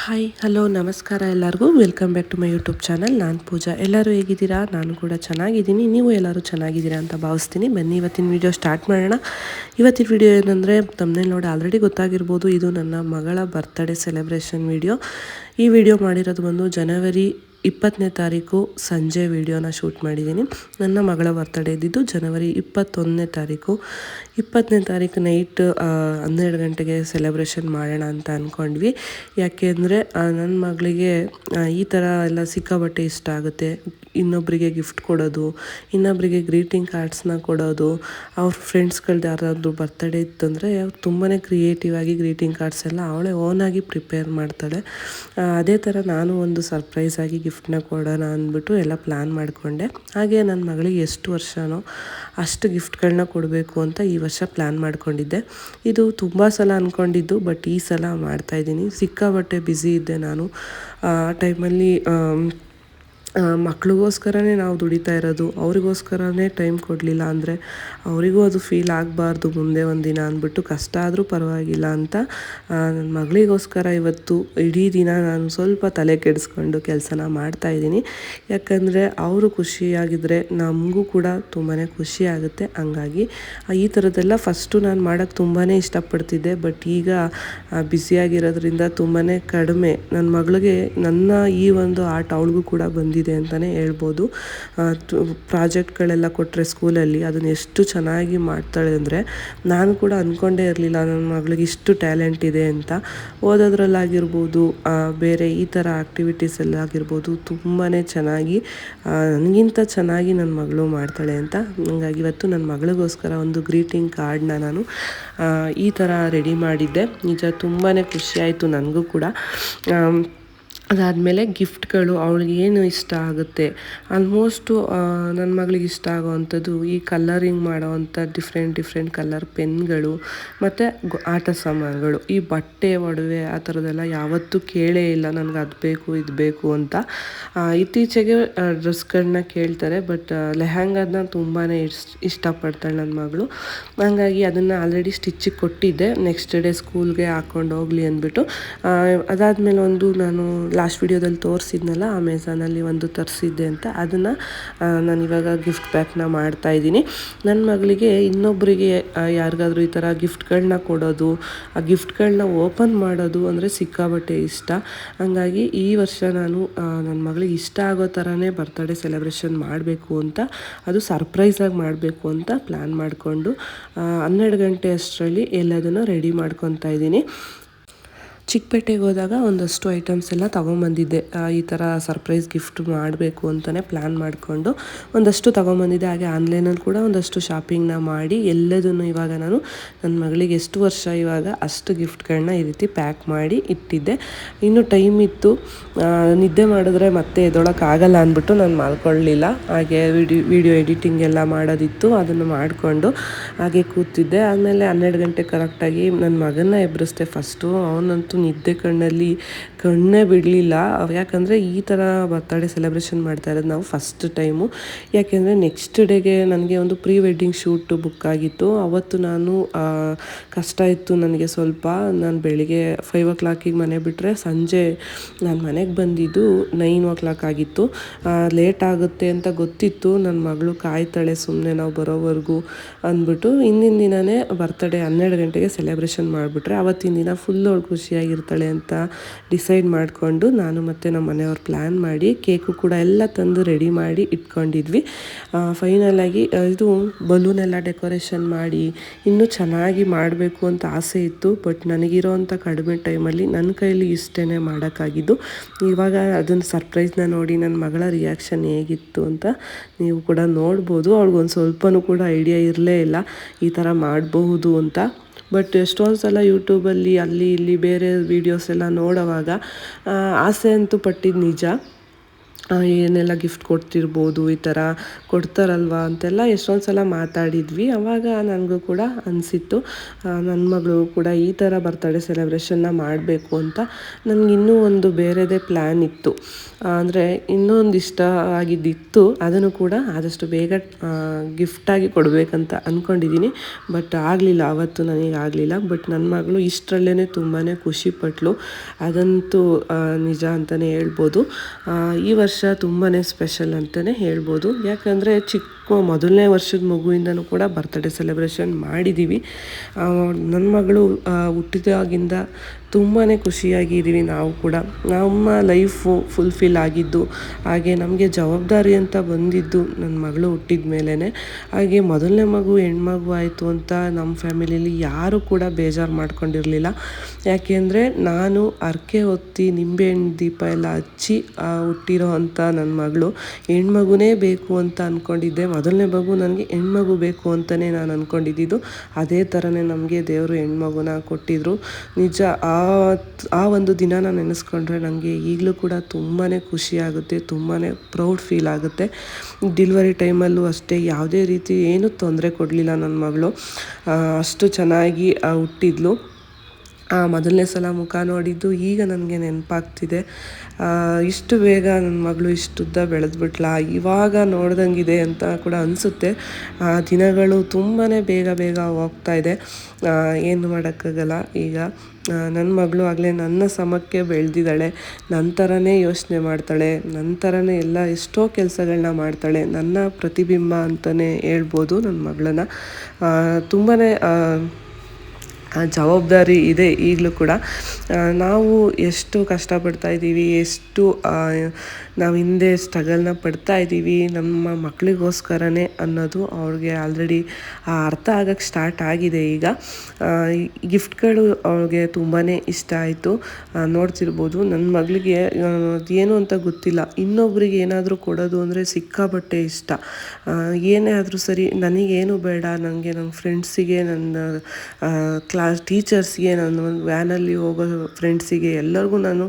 Hi hello ನಮಸ್ಕಾರ ಎಲ್ಲರಿಗೂ. Welcome back to my YouTube channel ನಾನು ಪೂಜಾ. ಎಲ್ಲರೂ ಹೇಗಿದ್ದೀರಾ? ನಾನು ಕೂಡ ಚೆನ್ನಾಗಿದ್ದೀನಿ. ನೀವು ಎಲ್ಲರೂ ಚೆನ್ನಾಗಿದ್ದೀರಾ ಅಂತ ಭಾವಿಸ್ತೀನಿ. ಬನ್ನಿ, ಇವತ್ತಿನ ವಿಡಿಯೋ ಸ್ಟಾರ್ಟ್ ಮಾಡೋಣ. ಇವತ್ತಿನ ವಿಡಿಯೋ ಏನಂದರೆ ತಮ್ಮನೇ ನೋಡಿ ಆಲ್ರೆಡಿ ಗೊತ್ತಾಗಿರ್ಬೋದು. ಇದು ನನ್ನ ಮಗಳ ಬರ್ತ್ಡೇ ಸೆಲೆಬ್ರೇಷನ್ ವಿಡಿಯೋ ಈ ವಿಡಿಯೋ ಮಾಡಿರೋದು ಬಂದು ಜನವರಿ ಇಪ್ಪತ್ತನೇ ತಾರೀಕು ಸಂಜೆ ವಿಡಿಯೋನ ಶೂಟ್ ಮಾಡಿದ್ದೀನಿ. ನನ್ನ ಮಗಳ ಬರ್ತಡೇ ಇದ್ದಿದ್ದು ಜನವರಿ ಇಪ್ಪತ್ತೊಂದನೇ ತಾರೀಕು. ಇಪ್ಪತ್ತನೇ ತಾರೀಕು ನೈಟ್ ಹನ್ನೆರಡು ಗಂಟೆಗೆ ಸೆಲೆಬ್ರೇಷನ್ ಮಾಡೋಣ ಅಂತ ಅಂದ್ಕೊಂಡ್ವಿ ಯಾಕೆ ಅಂದರೆ ನನ್ನ ಮಗಳಿಗೆ ಈ ಥರ ಎಲ್ಲ ಸಿಕ್ಕಾಬಟ್ಟೆ ಇಷ್ಟ ಆಗುತ್ತೆ. ಇನ್ನೊಬ್ಬರಿಗೆ ಗಿಫ್ಟ್ ಕೊಡೋದು ಇನ್ನೊಬ್ಬರಿಗೆ ಗ್ರೀಟಿಂಗ್ ಕಾರ್ಡ್ಸ್ನ ಕೊಡೋದು, ಅವ್ರ ಫ್ರೆಂಡ್ಸ್ಗಳ್ದು ಯಾರಾದರೂ ಬರ್ತಡೇ ಇತ್ತಂದರೆ ತುಂಬಾ ಕ್ರಿಯೇಟಿವ್ ಆಗಿ ಗ್ರೀಟಿಂಗ್ ಕಾರ್ಡ್ಸ್ ಎಲ್ಲ ಅವಳೇ ಓನಾಗಿ ಪ್ರಿಪೇರ್ ಮಾಡ್ತಾಳೆ. ಅದೇ ಥರ ನಾನು ಒಂದು ಸರ್ಪ್ರೈಸ್ ಆಗಿ ಗಿಫ್ಟ್ನ ಕೊಡೋಣ ಅಂದ್ಬಿಟ್ಟು ಎಲ್ಲ ಪ್ಲ್ಯಾನ್ ಮಾಡಿಕೊಂಡೆ. ಹಾಗೆ ನನ್ನ ಮಗಳಿಗೆ ಎಷ್ಟು ವರ್ಷನೋ ಅಷ್ಟು ಗಿಫ್ಟ್ಗಳನ್ನ ಕೊಡಬೇಕು ಅಂತ ಈ ವರ್ಷ ಪ್ಲ್ಯಾನ್ ಮಾಡಿಕೊಂಡಿದ್ದೆ. ಇದು ತುಂಬ ಸಲ ಅಂದ್ಕೊಂಡಿದ್ದು ಬಟ್ ಈ ಸಲ ಮಾಡ್ತಾಯಿದ್ದೀನಿ ಸಿಕ್ಕಾಬಟ್ಟೆ ಬ್ಯುಸಿ ಇದ್ದೆ ನಾನು. ಆ ಟೈಮಲ್ಲಿ ಮಕ್ಳಿಗೋಸ್ಕರನೇ ನಾವು ದುಡಿತಾ ಇರೋದು, ಅವರಿಗೋಸ್ಕರನೇ ಟೈಮ್ ಕೊಡಲಿಲ್ಲ ಅಂದರೆ ಅವರಿಗೂ ಅದು ಫೀಲ್ ಆಗಬಾರ್ದು ಮುಂದೆ ಒಂದಿನ ಅಂದ್ಬಿಟ್ಟು ಕಷ್ಟ ಆದರೂ ಪರವಾಗಿಲ್ಲ ಅಂತ ನನ್ನ ಮಗಳಿಗೋಸ್ಕರ ಇವತ್ತು ಇಡೀ ದಿನ ನಾನು ಸ್ವಲ್ಪ ತಲೆ ಕೆಡಿಸ್ಕೊಂಡು ಕೆಲಸನ ಮಾಡ್ತಾಯಿದ್ದೀನಿ ಯಾಕಂದರೆ ಅವರು ಖುಷಿಯಾಗಿದ್ದರೆ ನಮಗೂ ಕೂಡ ತುಂಬಾ ಖುಷಿ ಆಗುತ್ತೆ. ಹಂಗಾಗಿ ಈ ಥರದ್ದೆಲ್ಲ ಫಸ್ಟು ನಾನು ಮಾಡೋಕ್ಕೆ ತುಂಬಾ ಇಷ್ಟಪಡ್ತಿದ್ದೆ. ಬಟ್ ಈಗ ಬ್ಯುಸಿಯಾಗಿರೋದ್ರಿಂದ ತುಂಬಾ ಕಡಿಮೆ. ನನ್ನ ಮಗಳಿಗೆ ನನ್ನ ಈ ಒಂದು ಆಟ ಅವಳಿಗೂ ಕೂಡ ಬಂದಿದೆ. ಅಂತಲೇ ಹೇಳ್ಬೋದು. ಪ್ರಾಜೆಕ್ಟ್ಗಳೆಲ್ಲ ಕೊಟ್ಟರೆ ಸ್ಕೂಲಲ್ಲಿ ಅದನ್ನು ಎಷ್ಟು ಚೆನ್ನಾಗಿ ಮಾಡ್ತಾಳೆ ಅಂದರೆ ನಾನು ಕೂಡ ಅಂದ್ಕೊಂಡೇ ಇರಲಿಲ್ಲ ನನ್ನ ಮಗಳಿಗೆ ಇಷ್ಟು ಟ್ಯಾಲೆಂಟ್ ಇದೆ ಅಂತ. ಓದೋದ್ರಲ್ಲಾಗಿರ್ಬೋದು ಬೇರೆ ಈ ಥರ ಆ್ಯಕ್ಟಿವಿಟೀಸಲ್ಲಾಗಿರ್ಬೋದು ತುಂಬಾ ಚೆನ್ನಾಗಿ ನನಗಿಂತ ಚೆನ್ನಾಗಿ ನನ್ನ ಮಗಳು ಮಾಡ್ತಾಳೆ ಅಂತ. ಹಂಗಾಗಿ ಇವತ್ತು ನನ್ನ ಮಗಳಿಗೋಸ್ಕರ ಒಂದು ಗ್ರೀಟಿಂಗ್ ಕಾರ್ಡ್ನ ನಾನು ಈ ಥರ ರೆಡಿ ಮಾಡಿದ್ದೆ. ನಿಜ ತುಂಬಾ ಖುಷಿಯಾಯಿತು ನನಗೂ ಕೂಡ. ಅದಾದಮೇಲೆ ಗಿಫ್ಟ್ಗಳು ಅವಳಿಗೆ ಏನು ಇಷ್ಟ ಆಗುತ್ತೆ. ಆಲ್ಮೋಸ್ಟು ನನ್ನ ಮಗಳಿಗೆ ಇಷ್ಟ ಆಗೋವಂಥದ್ದು ಈ ಕಲರಿಂಗ್ ಮಾಡೋವಂಥ ಡಿಫ್ರೆಂಟ್ ಡಿಫ್ರೆಂಟ್ ಕಲರ್ ಪೆನ್ಗಳು ಮತ್ತು ಆಟ ಸಾಮಾನುಗಳು. ಈ ಬಟ್ಟೆ ಒಡವೆ ಆ ಥರದ್ದೆಲ್ಲ ಯಾವತ್ತೂ ಕೇಳೇ ಇಲ್ಲ ನನಗೆ ಅದು ಬೇಕು, ಇದು ಬೇಕು ಅಂತ. ಇತ್ತೀಚೆಗೆ ಡ್ರೆಸ್ಗಳನ್ನ ಕೇಳ್ತಾರೆ ಬಟ್ ಲೆಹಂಗಾದನ್ನ ತುಂಬಾ ಇಷ್ಟ ಇಷ್ಟಪಡ್ತಾಳೆ ನನ್ನ ಮಗಳು. ಹಾಗಾಗಿ ಅದನ್ನು ಆಲ್ರೆಡಿ ಸ್ಟಿಚ್ಚಿಗೆ ಕೊಟ್ಟಿದ್ದೆ. ನೆಕ್ಸ್ಟ್ ಡೇ ಸ್ಕೂಲ್ಗೆ ಹಾಕ್ಕೊಂಡು ಹೋಗಲಿ ಅಂದ್ಬಿಟ್ಟು ಅದಾದಮೇಲೆ ಒಂದು ನಾನು ಲಾಸ್ಟ್ ವಿಡಿಯೋದಲ್ಲಿ ತೋರಿಸಿದ್ನಲ್ಲ ಅಮೆಝಾನಲ್ಲಿ ಒಂದು ತರಿಸಿದ್ದೆ ಅಂತ. ಅದನ್ನು ನಾನು ಇವಾಗ ಗಿಫ್ಟ್ ಪ್ಯಾಕ್ನ ಮಾಡ್ತಾ ಇದ್ದೀನಿ. ನನ್ನ ಮಗಳಿಗೆ ಇನ್ನೊಬ್ಬರಿಗೆ ಯಾರಿಗಾದರೂ ಈ ಥರ ಗಿಫ್ಟ್ಗಳನ್ನ ಕೊಡೋದು, ಆ ಗಿಫ್ಟ್ಗಳನ್ನ ಓಪನ್ ಮಾಡೋದು ಅಂದರೆ ಸಿಕ್ಕಾಬಟ್ಟೆ ಇಷ್ಟ. ಹಂಗಾಗಿ ಈ ವರ್ಷ ನಾನು ನನ್ನ ಮಗಳಿಗೆ ಇಷ್ಟ ಆಗೋ ಥರನೇ ಬರ್ತಡೇ ಸೆಲೆಬ್ರೇಷನ್ ಮಾಡಬೇಕು ಅಂತ, ಅದು ಸರ್ಪ್ರೈಸಾಗಿ ಮಾಡಬೇಕು ಅಂತ ಪ್ಲ್ಯಾನ್ ಮಾಡಿಕೊಂಡು ಹನ್ನೆರಡು ಗಂಟೆ ಅಷ್ಟರಲ್ಲಿ ಎಲ್ಲದನ್ನು ರೆಡಿ ಮಾಡ್ಕೊತಾ ಇದ್ದೀನಿ. ಚಿಕ್ಕಪೇಟೆಗೆ ಹೋದಾಗ ಒಂದಷ್ಟು ಐಟಮ್ಸ್ ಎಲ್ಲ ತೊಗೊಂಬಂದಿದ್ದೆ. ಈ ಥರ ಸರ್ಪ್ರೈಸ್ ಗಿಫ್ಟ್ ಮಾಡಬೇಕು ಅಂತಲೇ ಪ್ಲ್ಯಾನ್ ಮಾಡಿಕೊಂಡು ಒಂದಷ್ಟು ತೊಗೊಂಬಂದಿದ್ದೆ. ಹಾಗೆ ಆನ್ಲೈನಲ್ಲಿ ಕೂಡ ಒಂದಷ್ಟು ಶಾಪಿಂಗ್ನ ಮಾಡಿ ಎಲ್ಲದನ್ನು ಇವಾಗ ನಾನು ನನ್ನ ಮಗಳಿಗೆ ಎಷ್ಟು ವರ್ಷ ಇವಾಗ ಅಷ್ಟು ಗಿಫ್ಟ್ಗಳನ್ನ ಈ ರೀತಿ ಪ್ಯಾಕ್ ಮಾಡಿ ಇಟ್ಟಿದ್ದೆ. ಇನ್ನು ಟೈಮ್ ಇತ್ತು. ನಿದ್ದೆ ಮಾಡಿದ್ರೆ ಮತ್ತೆ ಎದ್ದೊಳಕ್ಕಾಗಲ್ಲ ಅಂದ್ಬಿಟ್ಟು ನಾನು ಮಾಡ್ಕೊಳ್ಳಲಿಲ್ಲ ಹಾಗೆ ವಿಡಿಯೋ ವಿಡಿಯೋ ಎಡಿಟಿಂಗ್ ಎಲ್ಲ ಮಾಡೋದಿತ್ತು. ಅದನ್ನು ಮಾಡಿಕೊಂಡು ಹಾಗೆ ಕೂತಿದ್ದೆ. ಆಮೇಲೆ ಹನ್ನೆರಡು ಗಂಟೆ ಕರೆಕ್ಟಾಗಿ ನನ್ನ ಮಗನ್ನ ಎಬ್ಬರಿಸ್ದೆ ಫಸ್ಟು ಅವನಂತೂ ನಿದ್ದೆ ಕಣ್ಣಲ್ಲಿ ಕಣ್ಣೇ ಬಿಡಲಿಲ್ಲ. ಯಾಕಂದರೆ ಈ ಥರ ಬರ್ತಡೇ ಸೆಲೆಬ್ರೇಷನ್ ಮಾಡ್ತಾ ಇರೋದು ನಾವು ಫಸ್ಟ್ ಟೈಮು ಯಾಕೆಂದರೆ ನೆಕ್ಸ್ಟ್ ಡೇಗೆ ನನಗೆ ಒಂದು ಪ್ರೀ ವೆಡ್ಡಿಂಗ್ ಶೂಟ್ ಬುಕ್ ಆಗಿತ್ತು. ಅವತ್ತು ನಾನು ಕಷ್ಟ ಇತ್ತು ನನಗೆ ಸ್ವಲ್ಪ. ನಾನು ಬೆಳಿಗ್ಗೆ ಫೈವ್ ಓ ಕ್ಲಾಕಿಗೆ ಮನೆ ಬಿಟ್ಟರೆ ಸಂಜೆ ನಾನು ಮನೆಗೆ ಬಂದಿದ್ದು ನೈನ್ ಓ ಕ್ಲಾಕ್ ಆಗಿತ್ತು ಲೇಟ್ ಆಗುತ್ತೆ ಅಂತ ಗೊತ್ತಿತ್ತು. ನನ್ನ ಮಗಳು ಕಾಯ್ತಾಳೆ ಸುಮ್ಮನೆ ನಾವು ಬರೋವರೆಗೂ ಅಂದ್ಬಿಟ್ಟು ಹಿಂದಿನ ದಿನವೇ ಬರ್ತಡೇ ಹನ್ನೆರಡು ಗಂಟೆಗೆ ಸೆಲೆಬ್ರೇಷನ್ ಮಾಡಿಬಿಟ್ರೆ ಅವತ್ತಿನ ದಿನ ಫುಲ್ ಅವಳು ಖುಷಿಯಾಗಿರ್ತಾಳೆ ಅಂತ ಡಿಸೈಡ್ ಮಾಡಿಕೊಂಡು ನಾನು ಮತ್ತು ನಮ್ಮ ಮನೆಯವ್ರು ಪ್ಲ್ಯಾನ್ ಮಾಡಿ ಕೇಕು ಕೂಡ ಎಲ್ಲ ತಂದು ರೆಡಿ ಮಾಡಿ ಇಟ್ಕೊಂಡಿದ್ವಿ. ಫೈನಲಾಗಿ ಇದು ಬಲೂನ್ ಎಲ್ಲ ಡೆಕೋರೇಷನ್ ಮಾಡಿ ಇನ್ನೂ ಚೆನ್ನಾಗಿ ಮಾಡಬೇಕು ಅಂತ ಆಸೆ ಇತ್ತು. ಬಟ್ ನನಗಿರೋವಂಥ ಕಡಿಮೆ ಟೈಮಲ್ಲಿ ನನ್ನ ಕೈಯಲ್ಲಿ ಇಷ್ಟೇ ಮಾಡೋಕ್ಕಾಗಿದ್ದು. ಇವಾಗ ಅದನ್ನು ಸರ್ಪ್ರೈಸ್ನ ನೋಡಿ ನನ್ನ ಮಗಳ ರಿಯಾಕ್ಷನ್ ಹೇಗಿತ್ತು ಅಂತ ನೀವು ಕೂಡ ನೋಡ್ಬೋದು. ಅವ್ಳಿಗೊಂದು ಸ್ವಲ್ಪನೂ ಕೂಡ ಐಡಿಯಾ ಇರಲೇ ಇಲ್ಲ. ಈ ಥರ ಮಾಡಬಹುದು ಅಂತ. ಬಟ್ ಎಷ್ಟೊಂದು ಸಲ ಯೂಟ್ಯೂಬಲ್ಲಿ ಅಲ್ಲಿ ಇಲ್ಲಿ ಬೇರೆ ವೀಡಿಯೋಸ್ ಎಲ್ಲ ನೋಡೋವಾಗ ಆಸೆ ಅಂತೂ ಪಟ್ಟಿದ್ದು ನಿಜ. ಏನೆಲ್ಲ ಗಿಫ್ಟ್ ಕೊಡ್ತಿರ್ಬೋದು, ಈ ಥರ ಕೊಡ್ತಾರಲ್ವಾ ಅಂತೆಲ್ಲ ಎಷ್ಟೊಂದು ಸಲ ಮಾತಾಡಿದ್ವಿ. ಅವಾಗ ನನಗೂ ಕೂಡ ಅನಿಸಿತ್ತು. ನನ್ನ ಮಗಳು ಕೂಡ ಈ ಥರ ಬರ್ತಡೇ ಸೆಲೆಬ್ರೇಷನ್ನ ಮಾಡಬೇಕು ಅಂತ. ನನಗೆ ಇನ್ನೂ ಒಂದು ಬೇರೆದೇ ಪ್ಲ್ಯಾನ್ ಇತ್ತು. ಅಂದರೆ ಇನ್ನೊಂದು ಇಷ್ಟ ಆಗಿದ್ದಿತ್ತು. ಅದನ್ನು ಕೂಡ ಆದಷ್ಟು ಬೇಗ ಗಿಫ್ಟಾಗಿ ಕೊಡಬೇಕಂತ ಅಂದ್ಕೊಂಡಿದ್ದೀನಿ ಬಟ್ ಆಗಲಿಲ್ಲ ಆವತ್ತು ನನಗೆ ಆಗಲಿಲ್ಲ. ಬಟ್ ನನ್ನ ಮಗಳು ಇಷ್ಟರಲ್ಲೇ ತುಂಬಾ ಖುಷಿಪಟ್ಲು. ಅದಂತೂ ನಿಜ ಅಂತಲೇ ಹೇಳ್ಬೋದು. ಈ ವರ್ಷ ತುಂಬಾ ಸ್ಪೆಷಲ್ ಅಂತಲೇ ಹೇಳ್ಬೋದು. ಯಾಕಂದರೆ ಚಿಕ್ಕ ಮೊದಲನೇ ವರ್ಷದ ಮಗುವಿಂದನೂ ಕೂಡ ಬರ್ತ್ಡೇ ಸೆಲೆಬ್ರೇಷನ್ ಮಾಡಿದ್ದೀವಿ ನನ್ನ ಮಗಳು ಹುಟ್ಟಿದಾಗಿಂದ ತುಂಬಾ ಖುಷಿಯಾಗಿದ್ದೀವಿ ನಾವು ಕೂಡ. ನಮ್ಮ ಲೈಫು ಫುಲ್ಫಿಲ್ ಆಗಿದ್ದು, ಹಾಗೆ ನಮಗೆ ಜವಾಬ್ದಾರಿ ಅಂತ ಬಂದಿದ್ದು ನನ್ನ ಮಗಳು ಹುಟ್ಟಿದ ಮೇಲೇ ಹಾಗೆ ಮೊದಲನೇ ಮಗು ಹೆಣ್ಮಗು ಆಯಿತು ಅಂತ ನಮ್ಮ ಫ್ಯಾಮಿಲಿಯಲ್ಲಿ ಯಾರೂ ಕೂಡ ಬೇಜಾರು ಮಾಡ್ಕೊಂಡಿರಲಿಲ್ಲ. ಯಾಕೆಂದರೆ ನಾನು ಅರ್ಕೆ ಹೊತ್ತಿ ನಿಂಬೆಹಣ್ಣು ದೀಪ ಎಲ್ಲ ಹಚ್ಚಿ ಹುಟ್ಟಿರೋ ಅಂಥ ನನ್ನ ಮಗಳು ಹೆಣ್ಮಗುನೇ ಬೇಕು ಅಂತ ಅಂದ್ಕೊಂಡಿದ್ದೆ ಮೊದಲನೇ ಮಗು ನನಗೆ ಹೆಣ್ಮಗು ಬೇಕು ಅಂತಲೇ ನಾನು ಅಂದ್ಕೊಂಡಿದ್ದು ಅದೇ ಥರನೇ ನಮಗೆ ದೇವರು ಹೆಣ್ಮಗುನ ಕೊಟ್ಟಿದ್ರು. ನಿಜ ಆ ಆ ಒಂದು ದಿನಾನ ನೆನೆಸ್ಕೊಂಡ್ರೆ ನನಗೆ ಈಗಲೂ ಕೂಡ ತುಂಬಾ ಖುಷಿಯಾಗುತ್ತೆ ತುಂಬಾ ಪ್ರೌಡ್ ಫೀಲ್ ಆಗುತ್ತೆ. ಡಿಲ್ವರಿ ಟೈಮಲ್ಲೂ ಅಷ್ಟೇ ಯಾವುದೇ ರೀತಿ ಏನೂ ತೊಂದರೆ ಕೊಡಲಿಲ್ಲ ನನ್ನ ಮಗಳು. ಅಷ್ಟು ಚೆನ್ನಾಗಿ ಹುಟ್ಟಿದ್ಲು. ಆ, ಮೊದಲನೇ ಸಲ ಮುಖ ನೋಡಿದ್ದು ಈಗ ನನಗೆ ನೆನಪಾಗ್ತಿದೆ. ಇಷ್ಟು ಬೇಗ ನನ್ನ ಮಗಳು ಇಷ್ಟುದ್ದ ಬೆಳೆದ್ಬಿಟ್ಲ ಇವಾಗ ನೋಡ್ದಂಗಿದೆ ಅಂತ ಕೂಡ ಅನಿಸುತ್ತೆ. ಆ ದಿನಗಳು ತುಂಬಾ ಬೇಗ ಬೇಗ ಹೋಗ್ತಾ ಇದೆ. ಏನು ಮಾಡೋಕ್ಕಾಗಲ್ಲ ಈಗ. ನನ್ನ ಮಗಳು ಆಗಲೇ ನನ್ನ ಸಮಕ್ಕೆ ಬೆಳೆದಿದ್ದಾಳೆ. ನನ್ನ ಥರನೇ ಯೋಚನೆ ಮಾಡ್ತಾಳೆ. ನನ್ನ ಥರನೇ ಎಲ್ಲ ಎಷ್ಟೋ ಕೆಲಸಗಳನ್ನ ಮಾಡ್ತಾಳೆ. ನನ್ನ ಪ್ರತಿಬಿಂಬ ಅಂತಲೇ ಹೇಳ್ಬೋದು ನನ್ನ ಮಗಳನ್ನ. ತುಂಬಾ ಜವಾಬ್ದಾರಿ ಇದೆ ಈಗಲೂ ಕೂಡ. ನಾವು ಎಷ್ಟು ಕಷ್ಟಪಡ್ತಾ ಇದ್ದೀವಿ ಎಷ್ಟು ನಾವು ಹಿಂದೆ ಸ್ಟ್ರಗಲ್ನ ಪಡ್ತಾ ಇದ್ದೀವಿ. ನಮ್ಮ ಮಕ್ಕಳಿಗೋಸ್ಕರನೇ ಅನ್ನೋದು ಅವ್ರಿಗೆ ಆಲ್ರೆಡಿ ಅರ್ಥ ಆಗಕ್ಕೆ ಸ್ಟಾರ್ಟ್ ಆಗಿದೆ ಈಗ. ಗಿಫ್ಟ್ಗಳು ಅವ್ರಿಗೆ ತುಂಬಾ ಇಷ್ಟ ಆಯಿತು. ನೋಡ್ತಿರ್ಬೋದು. ನನ್ನ ಮಗಳಿಗೆ ಏನು ಅಂತ ಗೊತ್ತಿಲ್ಲ. ಇನ್ನೊಬ್ರಿಗೆ ಏನಾದರೂ ಕೊಡೋದು ಅಂದರೆ ಸಿಕ್ಕಾಪಟ್ಟೆ ಇಷ್ಟ. ಏನೇ ಆದರೂ ಸರಿ, ನನಗೇನು ಬೇಡ. ನನಗೆ ನನ್ನ ಫ್ರೆಂಡ್ಸಿಗೆ ನನ್ನ ಕ್ಲಾಸ್ ಟೀಚರ್ಸ್ಗೆ ನನ್ನ ವ್ಯಾನಲ್ಲಿ ಹೋಗೋ ಫ್ರೆಂಡ್ಸಿಗೆ ಎಲ್ಲರಿಗೂ ನಾನು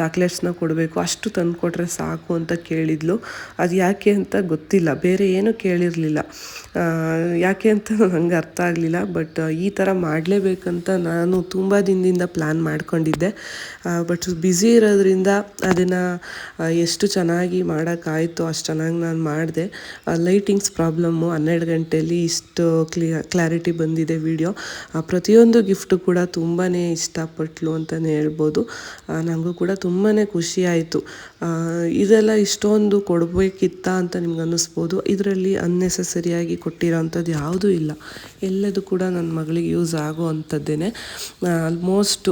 ಚಾಕ್ಲೇಟ್ಸ್ನ ಕೊಡಬೇಕು. ಅಷ್ಟು ತಂದು ಕೊಟ್ಟರೆ ಸಾಕು. ಅಂತ ಕೇಳಿದ್ಲು. ಅದು ಯಾಕೆ ಅಂತ ಗೊತ್ತಿಲ್ಲ. ಬೇರೆ ಏನು ಕೇಳಿರಲಿಲ್ಲ. ಯಾಕೆ ಅಂತ ನನಗೆ ಅರ್ಥ ಆಗಲಿಲ್ಲ. ಬಟ್ ಈ ಥರ ಮಾಡಲೇಬೇಕಂತ ನಾನು ತುಂಬ ದಿನದಿಂದ ಪ್ಲ್ಯಾನ್ ಮಾಡ್ಕೊಂಡಿದ್ದೆ. ಬಟ್ ಬ್ಯುಸಿ ಇರೋದ್ರಿಂದ ಅದನ್ನು ಎಷ್ಟು ಚೆನ್ನಾಗಿ ಮಾಡೋಕ್ಕಾಯಿತು ಅಷ್ಟು ಚೆನ್ನಾಗಿ ನಾನು ಮಾಡಿದೆ. ಲೈಟಿಂಗ್ಸ್ ಪ್ರಾಬ್ಲಮ್ಮು, ಹನ್ನೆರಡು ಗಂಟೆಯಲ್ಲಿ ಇಷ್ಟು ಕ್ಲಿಯ, ಕ್ಲಾರಿಟಿ ಬಂದಿದೆ ವಿಡಿಯೋ. ಪ್ರತಿಯೊಂದು ಗಿಫ್ಟು ಕೂಡ ತುಂಬಾ ಇಷ್ಟಪಟ್ಲು ಅಂತಲೇ ಹೇಳ್ಬೋದು. ನನಗೂ ಕೂಡ ತುಂಬಾ ಖುಷಿಯಾಯಿತು ಇದೆಲ್ಲ ಇಷ್ಟೊಂದು ಕೊಡಬೇಕಿತ್ತ ಅಂತ ನಿಮ್ಗೆ ಅನ್ನಿಸ್ಬೋದು. ಇದರಲ್ಲಿ ಅನ್ನೆಸೆಸರಿಯಾಗಿ ಕೊಟ್ಟಿರೋವಂಥದ್ದು ಯಾವುದೂ ಇಲ್ಲ. ಎಲ್ಲದೂ ಕೂಡ ನನ್ನ ಮಗಳಿಗೆ ಯೂಸ್ ಆಗೋ ಅಂಥದ್ದೇನೆ ಆಲ್ಮೋಸ್ಟ್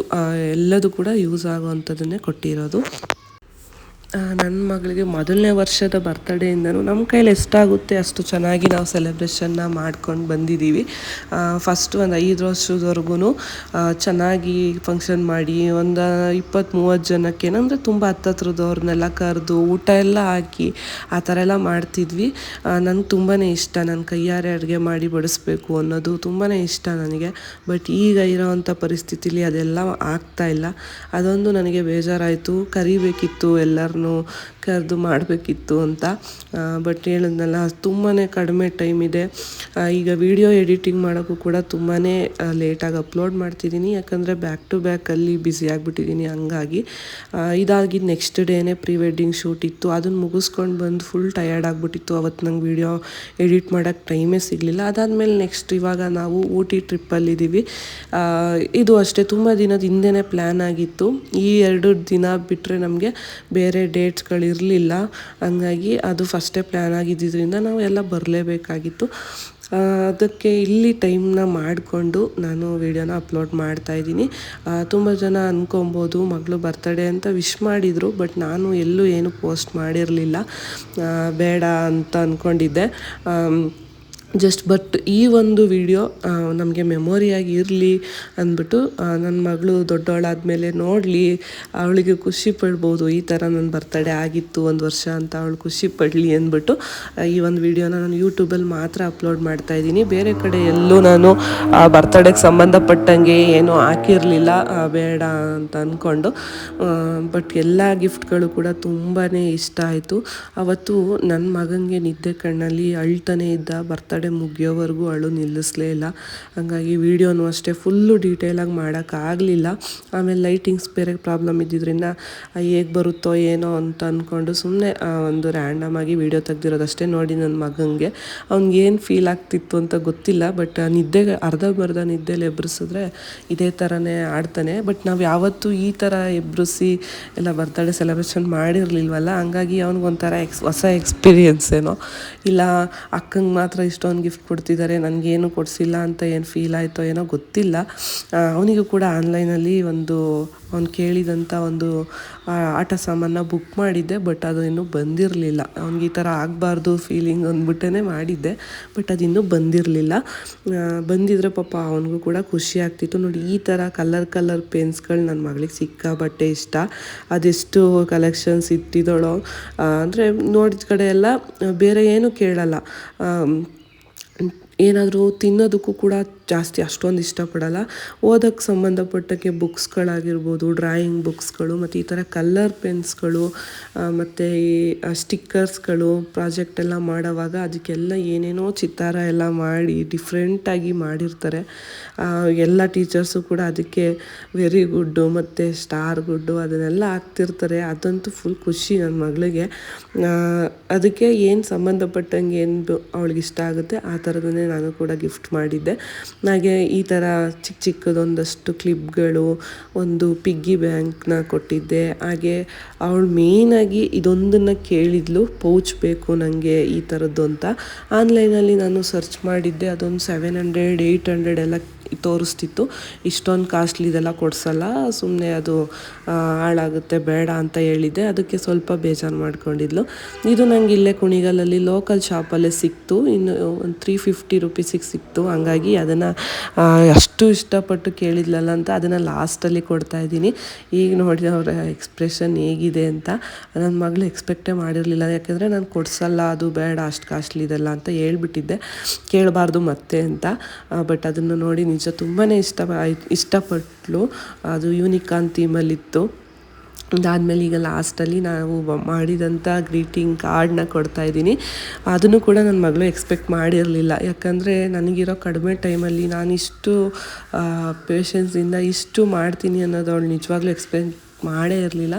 ಎಲ್ಲದೂ ಕೂಡ ಯೂಸ್ ಆಗೋ ಅಂಥದ್ದನ್ನೇ ಕೊಟ್ಟಿರೋದು. ನನ್ನ ಮಗಳಿಗೆ ಮೊದಲನೇ ವರ್ಷದ ಬರ್ತಡೇಯಿಂದನೂ ನಮ್ಮ ಕೈಲಿ ಎಷ್ಟಾಗುತ್ತೆ ಅಷ್ಟು ಚೆನ್ನಾಗಿ ನಾವು ಸೆಲೆಬ್ರೇಷನ್ನ ಮಾಡ್ಕೊಂಡು ಬಂದಿದ್ದೀವಿ ಫಸ್ಟ್ ಒಂದು ಐದು ವರ್ಷದವರೆಗೂ ಚೆನ್ನಾಗಿ ಫಂಕ್ಷನ್ ಮಾಡಿ, ಒಂದು ಇಪ್ಪತ್ತು ಮೂವತ್ತು ಜನಕ್ಕೆ ಏನಂದರೆ ತುಂಬ ಹತ್ತತ್ರದವ್ರನ್ನೆಲ್ಲ ಕರೆದು ಊಟ ಎಲ್ಲ ಹಾಕಿ ಆ ಥರ ಎಲ್ಲ ಮಾಡ್ತಿದ್ವಿ. ನನಗೆ ತುಂಬಾ ಇಷ್ಟ ನನ್ನ ಕೈಯಾರೆ ಅಡುಗೆ ಮಾಡಿ ಬಡಿಸ್ಬೇಕು ಅನ್ನೋದು ತುಂಬಾ ಇಷ್ಟ ನನಗೆ. ಬಟ್ ಈಗ ಇರೋವಂಥ ಪರಿಸ್ಥಿತಿಲಿ ಅದೆಲ್ಲ ಆಗ್ತಾ ಇಲ್ಲ. ಅದೊಂದು ನನಗೆ ಬೇಜಾರಾಯಿತು. ಕರಿಬೇಕಿತ್ತು ಎಲ್ಲರನ್ನೂ ಕರೆದು ಮಾಡಬೇಕಿತ್ತು ಅಂತ. ಬಟ್ ಹೇಳಿದ್ನಲ್ಲ ತುಂಬಾ ಕಡಿಮೆ ಟೈಮ್ ಇದೆ. ಈಗ ವಿಡಿಯೋ ಎಡಿಟಿಂಗ್ ಮಾಡೋಕ್ಕೂ ಕೂಡ ತುಂಬಾ ಲೇಟಾಗಿ ಅಪ್ಲೋಡ್ ಮಾಡ್ತಿದ್ದೀನಿ ಯಾಕಂದರೆ ಬ್ಯಾಕ್ ಟು ಬ್ಯಾಕ್ ಅಲ್ಲಿ ಬ್ಯುಸಿ ಆಗಿಬಿಟ್ಟಿದ್ದೀನಿ ಹಂಗಾಗಿ. ಇದಾಗಿ ನೆಕ್ಸ್ಟ್ ಡೇನೇ ಪ್ರೀ ವೆಡ್ಡಿಂಗ್ ಶೂಟ್ ಇತ್ತು. ಅದನ್ನು ಮುಗಿಸ್ಕೊಂಡು ಬಂದು ಫುಲ್ ಟಯರ್ಡ್ ಆಗಿಬಿಟ್ಟಿತ್ತು. ಅವತ್ತು ನಂಗೆ ವಿಡಿಯೋ ಎಡಿಟ್ ಮಾಡೋಕ್ಕೆ ಟೈಮೇ ಸಿಗಲಿಲ್ಲ. ಅದಾದಮೇಲೆ ನೆಕ್ಸ್ಟ್ ಇವಾಗ ನಾವು ಊಟಿ ಟ್ರಿಪ್ಪಲ್ಲಿದ್ದೀವಿ ಇದು ಅಷ್ಟೇ, ತುಂಬ ದಿನದ ಹಿಂದೆನೇ ಪ್ಲ್ಯಾನ್ ಆಗಿತ್ತು. ಈ ಎರಡು ದಿನ ಬಿಟ್ಟರೆ ನಮಗೆ ಬೇರೆ ಡೇಟ್ಸ್ಗಳಿರಲಿಲ್ಲ ಹಂಗಾಗಿ ಅದು ಫಸ್ಟೇ ಪ್ಲ್ಯಾನ್ ಆಗಿದ್ದರಿಂದ ನಾವು ಎಲ್ಲ ಬರಲೇಬೇಕಾಗಿತ್ತು. ಅದಕ್ಕೆ ಇಲ್ಲಿ ಟೈಮ್ನ ಮಾಡಿಕೊಂಡು ನಾನು ವಿಡಿಯೋನ ಅಪ್ಲೋಡ್ ಮಾಡ್ತಾ ಇದ್ದೀನಿ. ತುಂಬ ಜನ ಅಂದ್ಕೊಬೋದು ಮಗಳು ಬರ್ತಡೇ ಅಂತ ವಿಶ್ ಮಾಡಿದರು ಬಟ್ ನಾನು ಎಲ್ಲೂ ಏನು ಪೋಸ್ಟ್ ಮಾಡಿರಲಿಲ್ಲ. ಬೇಡ ಅಂತ ಅಂದ್ಕೊಂಡಿದ್ದೆ ಜಸ್ಟ್ ಬಟ್ ಈ ಒಂದು ವಿಡಿಯೋ ನಮಗೆ ಮೆಮೊರಿಯಾಗಿ ಇರಲಿ ಅಂದ್ಬಿಟ್ಟು ನನ್ನ ಮಗಳು ದೊಡ್ಡವಳಾದಮೇಲೆ ನೋಡಲಿ, ಅವಳಿಗೆ ಖುಷಿ ಪಡ್ಬೋದು, ಈ ಥರ ನನ್ನ ಬರ್ತಡೇ ಆಗಿತ್ತು, ಒಂದು ವರ್ಷ ಅಂತ ಅವಳು ಖುಷಿ ಪಡಲಿ ಅಂದ್ಬಿಟ್ಟು ಈ ಒಂದು ವಿಡಿಯೋನ ನಾನು ಯೂಟ್ಯೂಬಲ್ಲಿ ಮಾತ್ರ ಅಪ್ಲೋಡ್ ಮಾಡ್ತಾ ಇದ್ದೀನಿ. ಬೇರೆ ಕಡೆ ಎಲ್ಲೂ ನಾನು ಬರ್ತಡೇಗೆ ಸಂಬಂಧಪಟ್ಟಂಗೆ ಏನೂ ಹಾಕಿರಲಿಲ್ಲ ಬೇಡ ಅಂತ ಅಂದ್ಕೊಂಡು ಬಟ್ ಎಲ್ಲ ಗಿಫ್ಟ್ಗಳು ಕೂಡ ತುಂಬಾ ಇಷ್ಟ ಆಯಿತು. ಅವತ್ತು ನನ್ನ ಮಗನಿಗೆ ನಿದ್ದೆ ಕಣ್ಣಲ್ಲಿ ಅಳ್ತಾನೆ ಇದ್ದ ಬರ್ತಡೇ ಮುಗಿಯೋವರೆಗೂ ಅಳು ನಿಲ್ಲಿಸಲೇ ಇಲ್ಲ. ಹಂಗಾಗಿ ವೀಡಿಯೋನು ಅಷ್ಟೇ ಫುಲ್ಲು ಡೀಟೇಲಾಗಿ ಮಾಡೋಕ್ಕಾಗಲಿಲ್ಲ ಆಮೇಲೆ ಲೈಟಿಂಗ್ಸ್ ಬೇರೆ ಪ್ರಾಬ್ಲಮ್ ಇದ್ದಿದ್ದರಿಂದ ಹೇಗೆ ಬರುತ್ತೋ ಏನೋ ಅಂತ ಅಂದ್ಕೊಂಡು ಸುಮ್ಮನೆ ಒಂದು ರ್ಯಾಂಡಮ್ ಆಗಿ ವೀಡಿಯೋ ತೆಗ್ದಿರೋದಷ್ಟೇ ನೋಡಿ ನನ್ನ ಮಗನಿಗೆ ಅವ್ನಿಗೇನು ಫೀಲ್ ಆಗ್ತಿತ್ತು ಅಂತ ಗೊತ್ತಿಲ್ಲ ಬಟ್ ನಿದ್ದೆಗೆ ಅರ್ಧಂಬರ್ಧ ನಿದ್ದೆಲಿ ಎಬ್ರಿಸಿದ್ರೆ ಇದೇ ಥರನೇ ಆಡ್ತಾನೆ. ಬಟ್ ನಾವು ಯಾವತ್ತೂ ಈ ಥರ ಎಬ್ರಿಸಿ ಎಲ್ಲ ಬರ್ತಡೇ ಸೆಲೆಬ್ರೇಷನ್ ಮಾಡಿರಲಿಲ್ವಲ್ಲ, ಹಂಗಾಗಿ ಅವ್ನಿಗೊಂಥರ ಎಕ್ಸ್ ಹೊಸ ಎಕ್ಸ್ಪೀರಿಯನ್ಸ್ ಏನೋ. ಇಲ್ಲ, ಅಕ್ಕಂಗೆ ಮಾತ್ರ ಇಷ್ಟೊಂದು ಗಿಫ್ಟ್ ಕೊಡ್ತಿದ್ದಾರೆ ನನಗೇನು ಕೊಡಿಸಿಲ್ಲ ಅಂತ ಏನು ಫೀಲ್ ಆಯಿತೋ ಏನೋ ಗೊತ್ತಿಲ್ಲ. ಅವನಿಗೂ ಕೂಡ ಆನ್ಲೈನಲ್ಲಿ ಒಂದು, ಅವ್ನು ಕೇಳಿದಂಥ ಒಂದು ಆಟ ಸಾಮಾನ ಬುಕ್ ಮಾಡಿದ್ದೆ ಬಟ್ ಅದು ಇನ್ನೂ ಬಂದಿರಲಿಲ್ಲ. ಅವ್ನಿಗೆ ಈ ಥರ ಆಗಬಾರ್ದು ಫೀಲಿಂಗ್ ಅಂದ್ಬಿಟ್ಟೇ ಮಾಡಿದ್ದೆ ಬಟ್ ಅದು ಇನ್ನೂ ಬಂದಿರಲಿಲ್ಲ. ಬಂದಿದ್ರೆ ಪಾಪ ಅವನಿಗೂ ಕೂಡ ಖುಷಿ ಆಗ್ತಿತ್ತು. ನೋಡಿ, ಈ ಥರ ಕಲರ್ ಕಲರ್ ಪೆನ್ಸ್ಗಳು ನನ್ನ ಮಗಳಿಗೆ ಸಿಕ್ಕಾಬಟ್ಟೆ ಇಷ್ಟ. ಅದೆಷ್ಟು ಕಲೆಕ್ಷನ್ಸ್ ಇಟ್ಟಿದ್ದಾಳೋ ಅಂದರೆ ನೋಡಿದ ಕಡೆ ಎಲ್ಲ ಬೇರೆ ಏನು ಕೇಳಲ್ಲ. ಏನಾದರೂ ತಿನ್ನೋದಕ್ಕೂ ಕೂಡ ಜಾಸ್ತಿ ಅಷ್ಟೊಂದು ಇಷ್ಟಪಡಲ್ಲ. ಓದೋಕ್ಕೆ ಸಂಬಂಧಪಟ್ಟಕ್ಕೆ ಬುಕ್ಸ್ಗಳಾಗಿರ್ಬೋದು, ಡ್ರಾಯಿಂಗ್ ಬುಕ್ಸ್ಗಳು ಮತ್ತು ಈ ಥರ ಕಲ್ಲರ್ ಪೆನ್ಸ್ಗಳು ಮತ್ತು ಈ ಸ್ಟಿಕ್ಕರ್ಸ್ಗಳು ಪ್ರಾಜೆಕ್ಟ್ ಎಲ್ಲ ಮಾಡೋವಾಗ ಅದಕ್ಕೆಲ್ಲ ಏನೇನೋ ಚಿತ್ತಾರ ಎಲ್ಲ ಮಾಡಿ ಡಿಫ್ರೆಂಟಾಗಿ ಮಾಡಿರ್ತಾರೆ. ಎಲ್ಲ ಟೀಚರ್ಸು ಕೂಡ ಅದಕ್ಕೆ ವೆರಿ ಗುಡ್ಡು ಮತ್ತು ಸ್ಟಾರ್ ಗುಡ್ಡು ಅದನ್ನೆಲ್ಲ ಹಾಕ್ತಿರ್ತಾರೆ. ಅದಂತೂ ಫುಲ್ ಖುಷಿ ನನ್ನ ಮಗಳಿಗೆ. ಅದಕ್ಕೆ ಏನು ಸಂಬಂಧಪಟ್ಟಂಗೆ ಏನು ಅವಳಿಗೆ ಇಷ್ಟ ಆಗುತ್ತೆ ಆ ಥರದನ್ನೇ ನಾನು ಕೂಡ ಗಿಫ್ಟ್ ಮಾಡಿದ್ದೆ. ಹಾಗೆ ಈ ಥರ ಚಿಕ್ಕ ಚಿಕ್ಕದೊಂದಷ್ಟು ಕ್ಲಿಪ್ಗಳು, ಒಂದು ಪಿಗ್ಗಿ ಬ್ಯಾಂಕ್ನ ಕೊಟ್ಟಿದ್ದೆ. ಹಾಗೆ ಅವಳು ಮೇಯ್ನಾಗಿ ಇದೊಂದನ್ನು ಕೇಳಿದ್ಲು, ಪೌಚ್ ಬೇಕು ನನಗೆ ಈ ಥರದ್ದು ಅಂತ. ಆನ್ಲೈನಲ್ಲಿ ನಾನು ಸರ್ಚ್ ಮಾಡಿದ್ದೆ, ಅದೊಂದು ಸೆವೆನ್ ಹಂಡ್ರೆಡ್ ಏಯ್ಟ್ ಹಂಡ್ರೆಡ್ ಎಲ್ಲ ತೋರಿಸ್ತಿತ್ತು. ಇಷ್ಟೊಂದು ಕಾಸ್ಟ್ಲಿ ಇದೆಲ್ಲ ಕೊಡಿಸಲ್ಲ ಸುಮ್ಮನೆ ಅದು ಹಾಳಾಗುತ್ತೆ, ಬೇಡ ಅಂತ ಹೇಳಿದ್ದೆ ಅದಕ್ಕೆ ಸ್ವಲ್ಪ ಬೇಜಾರು ಮಾಡ್ಕೊಂಡಿದ್ಲು. ಇದು ನಂಗೆ ಇಲ್ಲೇ ಕುಣಿಗಲಲ್ಲಿ ಲೋಕಲ್ ಶಾಪಲ್ಲೇ ಸಿಕ್ತು. ಇನ್ನು ಒಂದು ತ್ರೀ ಫಿಫ್ಟಿ ರುಪೀಸಿಗೆ ಸಿಕ್ತು. ಹಂಗಾಗಿ ಅದನ್ನು ಅಷ್ಟು ಇಷ್ಟಪಟ್ಟು ಕೇಳಿದ್ಲಲ್ಲ ಅಂತ ಅದನ್ನು ಲಾಸ್ಟಲ್ಲಿ ಕೊಡ್ತಾ ಇದ್ದೀನಿ. ಈಗ ನೋಡಿ ಅವರ ಎಕ್ಸ್ಪ್ರೆಷನ್ ಹೇಗಿದೆ ಅಂತ. ನನ್ನ ಮಗಳು ಎಕ್ಸ್ಪೆಕ್ಟೇ ಮಾಡಿರಲಿಲ್ಲ. ಯಾಕೆಂದರೆ ನಾನು ಕೊಡಿಸಲ್ಲ, ಅದು ಬೇಡ, ಅಷ್ಟು ಕಾಸ್ಟ್ಲಿ ಇದೆಲ್ಲ ಅಂತ ಹೇಳ್ಬಿಟ್ಟಿದ್ದೆ. ಕೇಳಬಾರ್ದು ಮತ್ತೆ ಅಂತ. ಬಟ್ ಅದನ್ನು ನೋಡಿ ನಿಜ ತುಂಬಾ ಇಷ್ಟ ಇಷ್ಟಪಟ್ಲು. ಅದು ಯೂನಿಕಾನ್ ಥೀಮಲ್ಲಿತ್ತು ಅದಾದಮೇಲೆ ಈಗ ಲಾಸ್ಟಲ್ಲಿ ನಾವು ಮಾಡಿದಂಥ ಗ್ರೀಟಿಂಗ್ ಕಾರ್ಡ್ನ ಕೊಡ್ತಾ ಇದ್ದೀನಿ. ಅದನ್ನು ಕೂಡ ನನ್ನ ಮಗಳು ಎಕ್ಸ್ಪೆಕ್ಟ್ ಮಾಡಿರಲಿಲ್ಲ. ಯಾಕಂದರೆ ನನಗಿರೋ ಕಡಿಮೆ ಟೈಮಲ್ಲಿ ನಾನಿಷ್ಟು ಪೇಷನ್ಸಿಂದ ಇಷ್ಟು ಮಾಡ್ತೀನಿ ಅನ್ನೋದು ಅವಳು ನಿಜವಾಗ್ಲೂ ಎಕ್ಸ್ಪೆಕ್ಟ್ ಮಾಡೇ ಇರಲಿಲ್ಲ.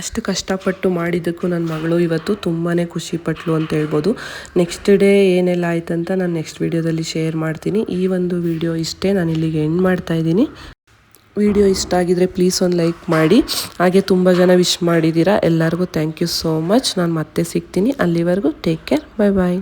ಅಷ್ಟು ಕಷ್ಟಪಟ್ಟು ಮಾಡಿದ್ದಕ್ಕೂ ನನ್ನ ಮಗಳು ಇವತ್ತು ತುಂಬಾ ಖುಷಿಪಟ್ಲು ಅಂತ ಹೇಳ್ಬೋದು. ನೆಕ್ಸ್ಟ್ ಡೇ ಏನೆಲ್ಲ ಆಯ್ತಂತ ನಾನು ನೆಕ್ಸ್ಟ್ ವೀಡಿಯೋದಲ್ಲಿ ಶೇರ್ ಮಾಡ್ತೀನಿ. ಈ ಒಂದು ವಿಡಿಯೋ ಇಷ್ಟೇ ನಾನು ಇಲ್ಲಿಗೆ ಎಂಡ್ ಮಾಡ್ತಾ ಇದ್ದೀನಿ. ವಿಡಿಯೋ ಇಷ್ಟ ಆಗಿದ್ರೆ ಪ್ಲೀಸ್ ಒಂದು ಲೈಕ್ ಮಾಡಿ. ಹಾಗೆ ತುಂಬ ಜನ ವಿಶ್ ಮಾಡಿದ್ದೀರಾ. ಎಲ್ಲರಿಗೂ ಥ್ಯಾಂಕ್ ಯು ಸೋ ಮಚ್ ನಾನು ಮತ್ತೆ ಸಿಗ್ತೀನಿ. ಅಲ್ಲಿವರೆಗೂ ಟೇಕ್ ಕೇರ್ ಬಾಯ್ ಬಾಯ್